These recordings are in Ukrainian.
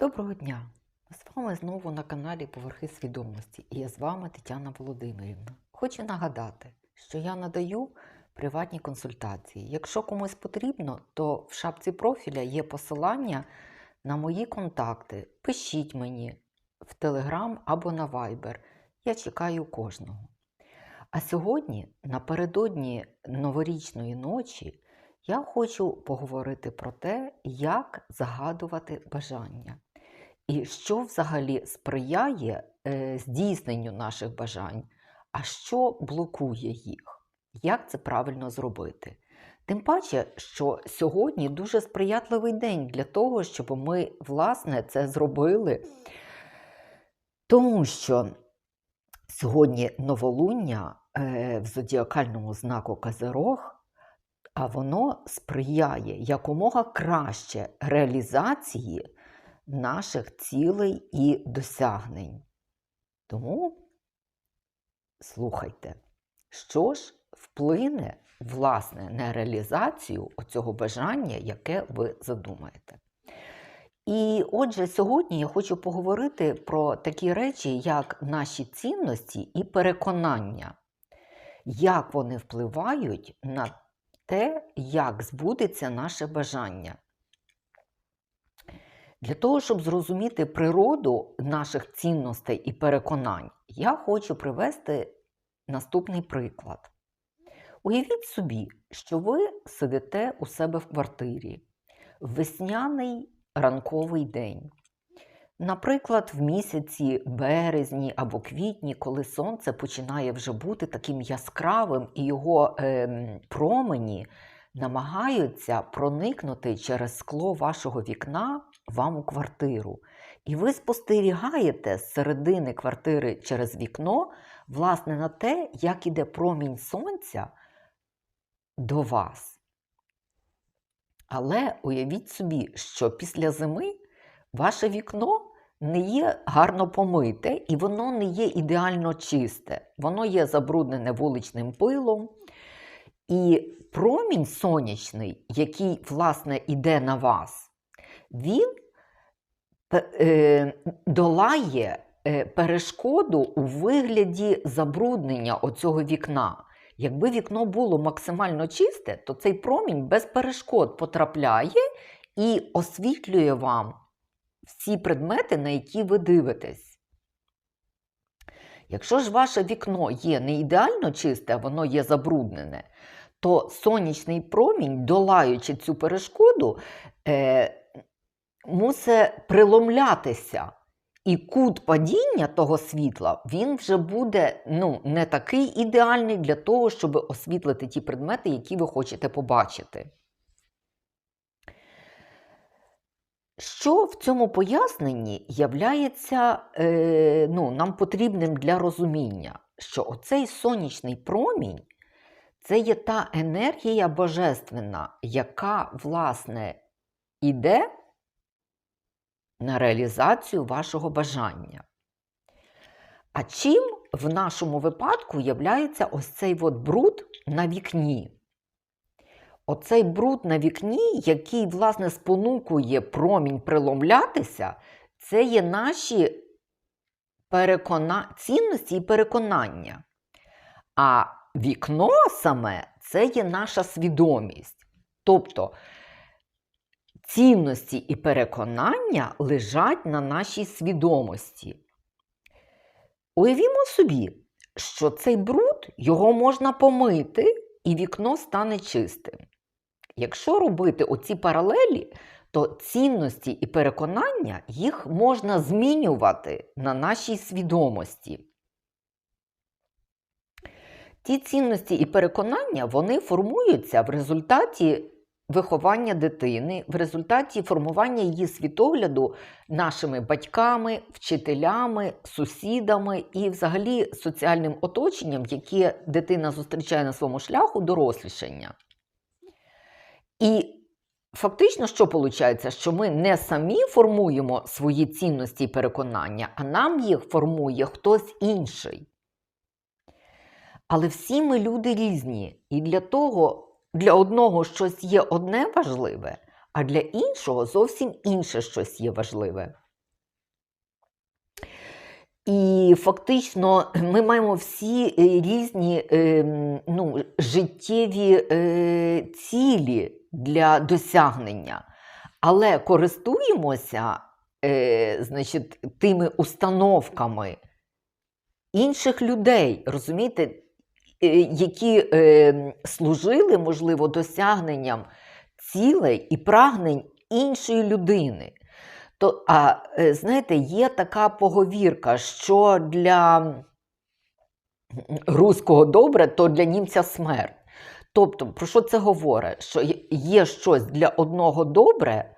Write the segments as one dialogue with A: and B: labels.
A: Доброго дня! З вами знову на каналі Поверхи свідомості і я з вами Тетяна Володимирівна. Хочу нагадати, що я надаю приватні консультації. Якщо комусь потрібно, то в шапці профіля є посилання на мої контакти. Пишіть мені в Telegram або на Viber. Я чекаю кожного. А сьогодні, напередодні новорічної ночі, я хочу поговорити про те, як загадувати бажання. І що взагалі сприяє е, здійсненню наших бажань, а що блокує їх? Як це правильно зробити? Тим паче, що сьогодні дуже сприятливий день для того, щоб ми, власне, це зробили. Тому що сьогодні новолуння е, в зодіакальному знаку Казирог, а воно сприяє якомога краще реалізації наших цілей і досягнень. Тому слухайте, що ж вплине власне на реалізацію оцього бажання, яке ви задумаєте. І отже, сьогодні я хочу поговорити про такі речі, як наші цінності і переконання, як вони впливають на те, як збудеться наше бажання. Для того, щоб зрозуміти природу наших цінностей і переконань, я хочу привести наступний приклад. Уявіть собі, що ви сидите у себе в квартирі весняний ранковий день. Наприклад, в місяці березні або квітні, коли сонце починає вже бути таким яскравим і його е, промені намагаються проникнути через скло вашого вікна вам у квартиру. І ви спостерігаєте з середини квартири через вікно, власне, на те, як іде промінь сонця до вас. Але уявіть собі, що після зими ваше вікно не є гарно помите і воно не є ідеально чисте. Воно є забруднене вуличним пилом. І промінь сонячний, який, власне, іде на вас, він е, долає е, перешкоду у вигляді забруднення оцього вікна. Якби вікно було максимально чисте, то цей промінь без перешкод потрапляє і освітлює вам всі предмети, на які ви дивитесь. Якщо ж ваше вікно є не ідеально чисте, а воно є забруднене, то сонячний промінь, долаючи цю перешкоду, е, мусить приломлятися. І кут падіння того світла він вже буде ну, не такий ідеальний для того, щоб освітлити ті предмети, які ви хочете побачити. Що в цьому поясненні являється е, ну, нам потрібним для розуміння, що оцей сонячний промінь це є та енергія божественна, яка, власне, іде на реалізацію вашого бажання. А чим в нашому випадку являється ось цей от бруд на вікні? Оцей бруд на вікні, який, власне, спонукує промінь приломлятися, це є наші перекона... цінності і переконання. А вікно саме це є наша свідомість. Тобто цінності і переконання лежать на нашій свідомості. Уявімо собі, що цей бруд його можна помити, і вікно стане чистим. Якщо робити оці паралелі, то цінності і переконання їх можна змінювати на нашій свідомості. Ті цінності і переконання вони формуються в результаті виховання дитини, в результаті формування її світогляду нашими батьками, вчителями, сусідами і взагалі соціальним оточенням, яке дитина зустрічає на своєму шляху дорослішання. І фактично, що виходить? Що ми не самі формуємо свої цінності і переконання, а нам їх формує хтось інший. Але всі ми люди різні. І для того, для одного щось є одне важливе, а для іншого зовсім інше щось є важливе. І фактично ми маємо всі е, різні е, ну, життєві е, цілі для досягнення, але користуємося значить, тими установками інших людей, розумієте, які е, служили, можливо, досягненням цілей і прагнень іншої людини. То, а е, знаєте, є така поговірка, що для руського добре, то для німця смерть. Тобто, про що це говорить? Що є щось для одного добре,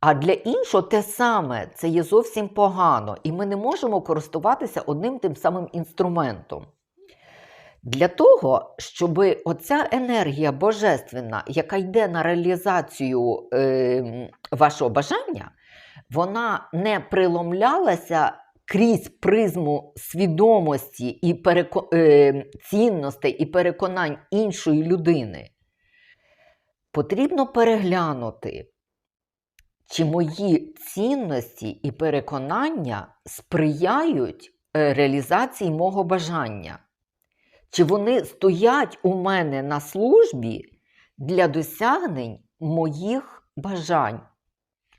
A: а для іншого те саме це є зовсім погано, і ми не можемо користуватися одним тим самим інструментом. Для того, щоб оця енергія божественна, яка йде на реалізацію е, вашого бажання, вона не приломлялася крізь призму свідомості і переко... е, цінностей і переконань іншої людини. Потрібно переглянути, чи мої цінності і переконання сприяють е, реалізації мого бажання. Чи вони стоять у мене на службі для досягнень моїх бажань?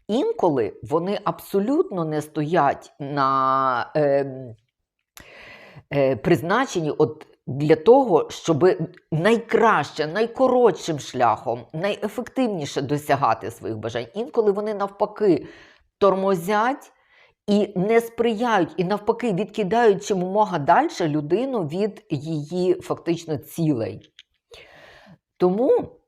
A: Інколи вони абсолютно не стоять на е, е, призначенні от для того, щоб найкраще, найкоротшим шляхом, найефективніше досягати своїх бажань. Інколи вони навпаки тормозять і не сприяють, і навпаки відкидають чимомога далі людину від її фактично цілей. Тому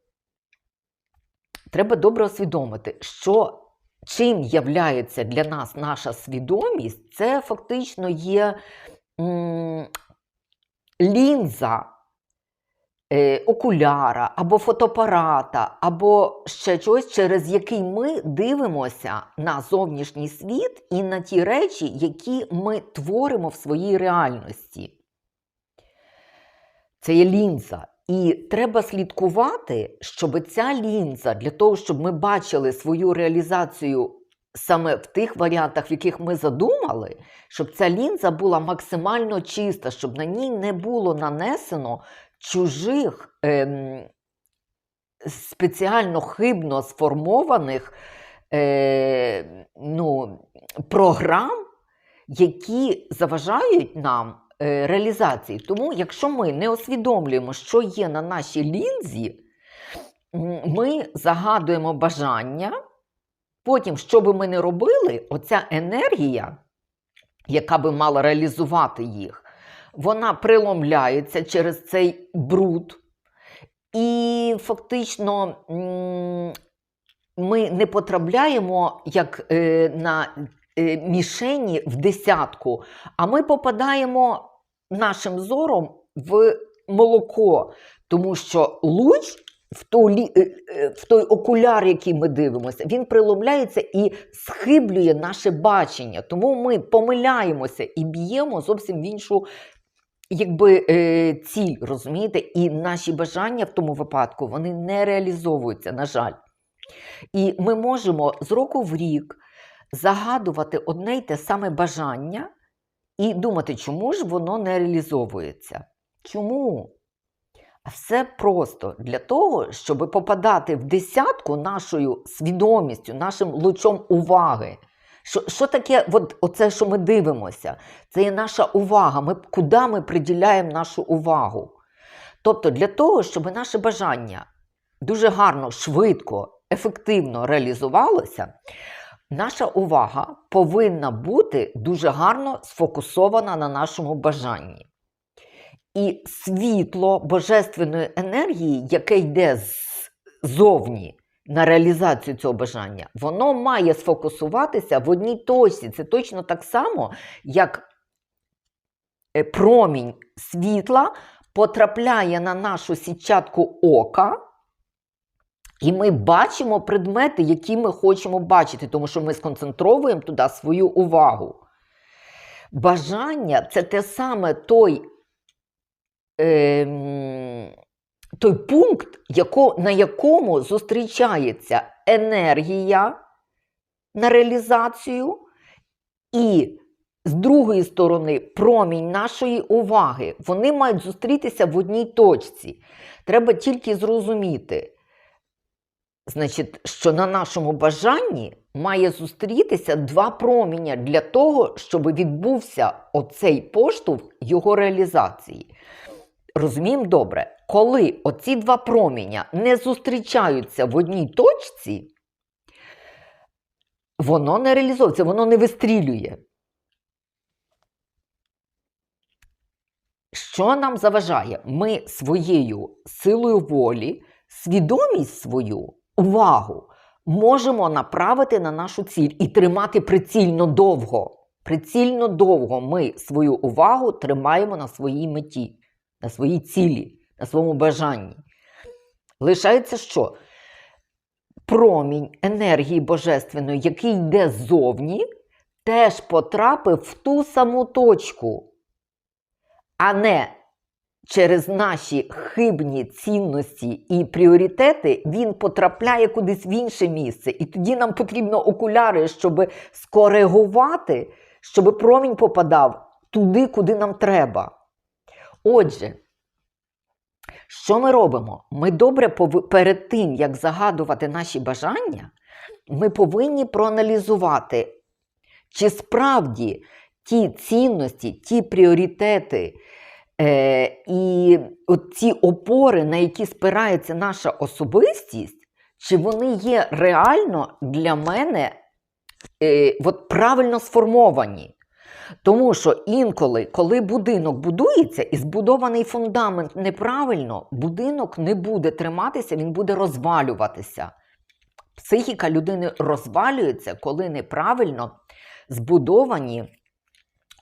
A: треба добре усвідомити, що чим являється для нас наша свідомість, це фактично є м, лінза окуляра або фотоапарата, або ще чогось, через який ми дивимося на зовнішній світ і на ті речі, які ми творимо в своїй реальності. Це є лінза. І треба слідкувати, щоб ця лінза, для того, щоб ми бачили свою реалізацію саме в тих варіантах, в яких ми задумали, щоб ця лінза була максимально чиста, щоб на ній не було нанесено чужих ем, спеціально хибно сформованих е, ну, програм, які заважають нам е, реалізації. Тому, якщо ми не усвідомлюємо, що є на нашій лінзі, ми загадуємо бажання. Потім, що би ми не робили, оця енергія, яка би мала реалізувати їх, вона приломляється через цей бруд. І фактично ми не потрапляємо як е, на е, мішені в десятку, а ми попадаємо нашим зором в молоко, тому що луч в той, е, в той окуляр, який ми дивимося, він приломляється і схиблює наше бачення. Тому ми помиляємося і б'ємо зовсім в іншу якби, е, ціль, розумієте? І наші бажання в тому випадку вони не реалізовуються, на жаль. І ми можемо з року в рік загадувати одне й те саме бажання і думати, чому ж воно не реалізовується. Чому? А все просто для того, щоб попадати в десятку нашою свідомістю, нашим лучом уваги. Що, що таке от, оце, що ми дивимося? Це є наша увага. Ми, куди ми приділяємо нашу увагу? Тобто, для того, щоб наше бажання дуже гарно, швидко, ефективно реалізувалося, наша увага повинна бути дуже гарно сфокусована на нашому бажанні. І світло божественної енергії, яке йде ззовні на реалізацію цього бажання, воно має сфокусуватися в одній точці. Це точно так само, як е, промінь світла потрапляє на нашу сітчатку ока. І ми бачимо предмети, які ми хочемо бачити, тому що ми сконцентровуємо туди свою увагу. Бажання це те саме той, е, той пункт, яко, на якому зустрічається енергія на реалізацію і з другої сторони промінь нашої уваги. Вони мають зустрітися в одній точці. Треба тільки зрозуміти, значить, що на нашому бажанні має зустрітися два проміння для того, щоб відбувся оцей поштовх його реалізації. Розуміємо добре, коли оці два проміння не зустрічаються в одній точці, воно не реалізовується, воно не вистрілює. Що нам заважає? Ми своєю силою волі, свідомість свою, увагу можемо направити на нашу ціль і тримати прицільно довго. Прицільно довго ми свою увагу тримаємо на своїй меті, на своїй цілі, на своєму бажанні. Лишається що? Промінь енергії божественної, який йде ззовні, теж потрапив в ту саму точку, а не через наші хибні цінності і пріоритети він потрапляє кудись в інше місце. І тоді нам потрібно окуляри, щоб скоригувати, щоб промінь попадав туди, куди нам треба. Отже, що ми робимо? Ми добре пов- перед тим, як загадувати наші бажання, ми повинні проаналізувати, чи справді ті цінності, ті пріоритети е, і от ці опори, на які спирається наша особистість, чи вони є реально для мене е, от правильно сформовані. Тому що інколи, коли будинок будується і збудований фундамент неправильно, будинок не буде триматися, він буде розвалюватися. Психіка людини розвалюється, коли неправильно збудовані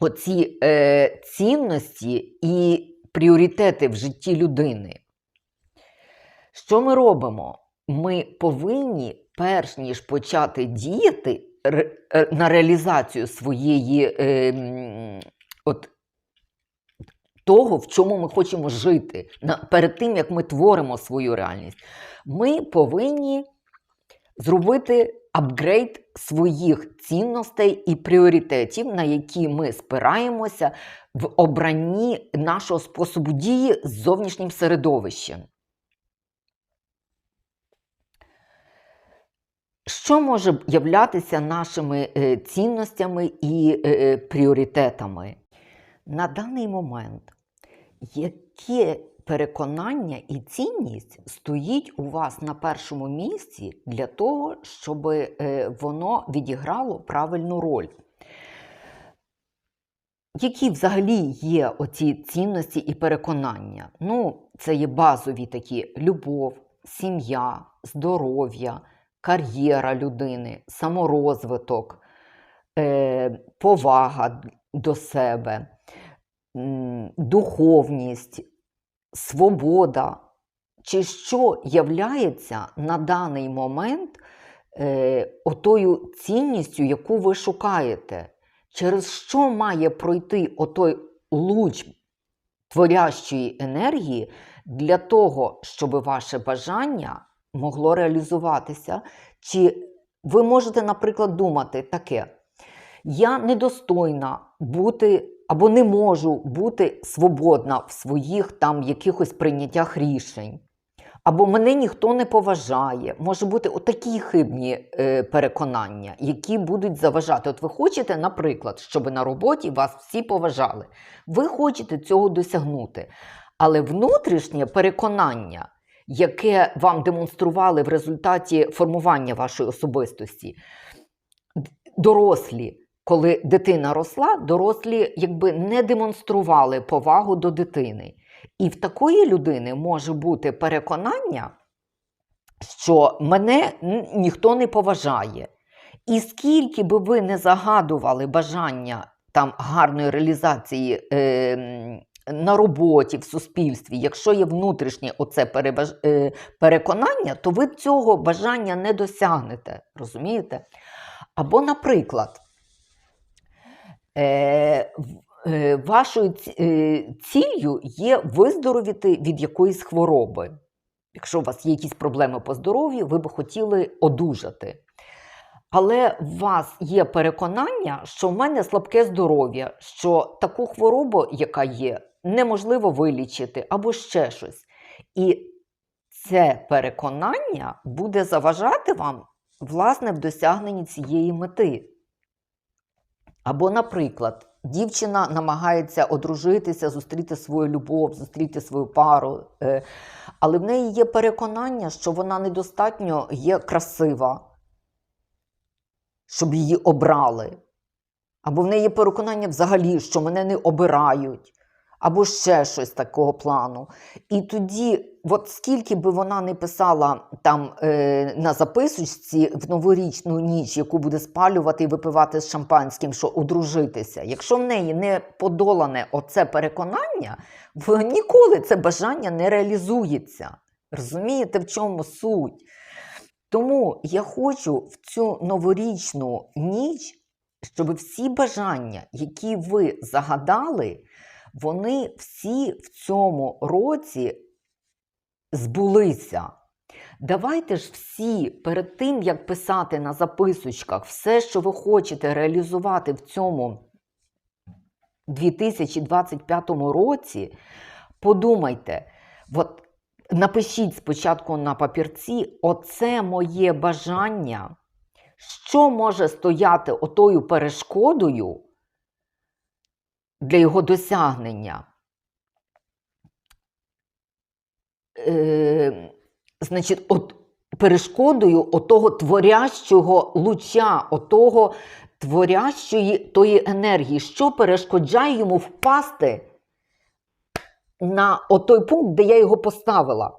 A: оці е, цінності і пріоритети в житті людини. Що ми робимо? Ми повинні, перш ніж почати діяти на реалізацію своєї е, от, того, в чому ми хочемо жити, перед тим, як ми творимо свою реальність, ми повинні зробити апгрейд своїх цінностей і пріоритетів, на які ми спираємося в обранні нашого способу дії з зовнішнім середовищем. Що може являтися нашими е, цінностями і е, е, пріоритетами? На даний момент, яке переконання і цінність стоїть у вас на першому місці для того, щоб воно відіграло правильну роль? Які взагалі є оці цінності і переконання? Ну, це є базові такі любов, сім'я, здоров'я, кар'єра людини, саморозвиток, е, повага до себе, духовність, свобода, чи що являється на даний момент е, отою цінністю, яку ви шукаєте, через що має пройти отой луч творящої енергії для того, щоб ваше бажання могло реалізуватися. Чи ви можете, наприклад, думати таке: я недостойна бути або не можу бути свободна в своїх там якихось прийняттях рішень. Або мене ніхто не поважає. Може бути отакі хибні е, переконання, які будуть заважати. От ви хочете, наприклад, щоб на роботі вас всі поважали. Ви хочете цього досягнути. Але внутрішнє переконання, яке вам демонстрували в результаті формування вашої особистості, дорослі, коли дитина росла, дорослі якби не демонстрували повагу до дитини. І в такої людини може бути переконання, що мене ніхто не поважає. І скільки би ви не загадували бажання там гарної реалізації е, на роботі, в суспільстві, якщо є внутрішнє оце е, переконання, то ви цього бажання не досягнете. Розумієте? Або, наприклад, е, е, вашою ці- ціллю є виздоровіти від якоїсь хвороби. Якщо у вас є якісь проблеми по здоров'ю, ви би хотіли одужати. Але у вас є переконання, що в мене слабке здоров'я, що таку хворобу, яка є, неможливо вилічити або ще щось. І це переконання буде заважати вам, власне, в досягненні цієї мети. Або, наприклад, дівчина намагається одружитися, зустріти свою любов, зустріти свою пару, е, але в неї є переконання, що вона недостатньо є красива, щоб її обрали. Або в неї є переконання взагалі, що мене не обирають, або ще щось такого плану. І тоді, от скільки би вона не писала там е, на записочці в новорічну ніч, яку буде спалювати і випивати з шампанським, що одружитися, якщо в неї не подолане оце переконання, в ніколи це бажання не реалізується. Розумієте, в чому суть? Тому я хочу в цю новорічну ніч, щоб всі бажання, які ви загадали, вони всі в цьому році збулися. Давайте ж всі перед тим, як писати на записочках все, що ви хочете реалізувати в цьому 2025 році, подумайте, от напишіть спочатку на папірці, оце моє бажання, що може стояти отою перешкодою для його досягнення. Е, значить, от перешкодою отого творящого луча, отого творящої тої енергії, що перешкоджає йому впасти на той пункт, де я його поставила.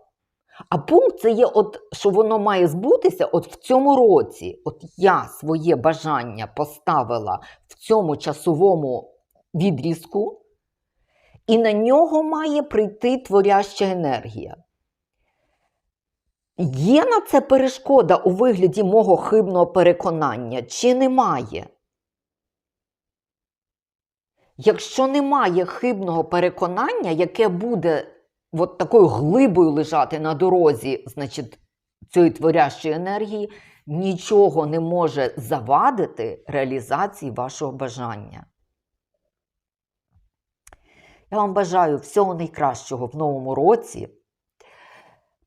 A: А пункт це є, от, що воно має збутися от в цьому році. От я своє бажання поставила в цьому часовому відрізку, і на нього має прийти творяща енергія. Є на це перешкода у вигляді мого хибного переконання, чи немає? Якщо немає хибного переконання, яке буде от такою глибою лежати на дорозі, значить, цієї творящої енергії, нічого не може завадити реалізації вашого бажання. Я вам бажаю всього найкращого в новому році.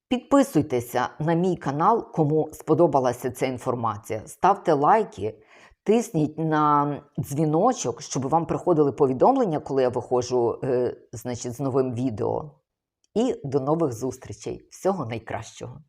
A: Підписуйтеся на мій канал, кому сподобалася ця інформація. Ставте лайки, тисніть на дзвіночок, щоб вам приходили повідомлення, коли я виходжу е, значить, з новим відео. І до нових зустрічей. Всього найкращого!